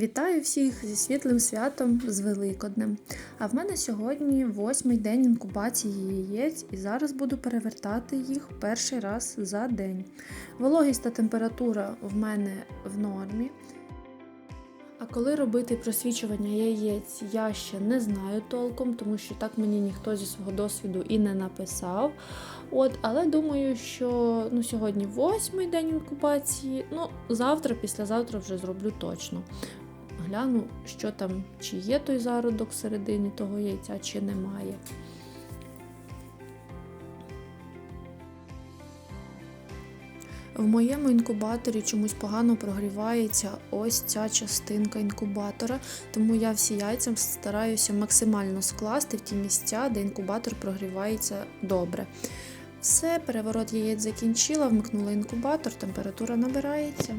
Вітаю всіх зі світлим святом з Великоднем. А в мене сьогодні восьмий день інкубації яєць, і зараз буду перевертати їх перший раз за день. Вологість та температура в мене в нормі. А коли робити просвічування яєць, я ще не знаю толком, тому що так мені ніхто зі свого досвіду і не написав. От, але думаю, що ну, сьогодні восьмий день інкубації. Ну, завтра, післязавтра вже зроблю точно. Гляну, що там, чи є той зародок всередині того яйця, чи немає. В моєму інкубаторі чомусь погано прогрівається ось ця частинка інкубатора, тому я всі яйця стараюся максимально скласти в ті місця, де інкубатор прогрівається добре. Все, переворот яєць закінчила, вмикнула інкубатор, температура набирається.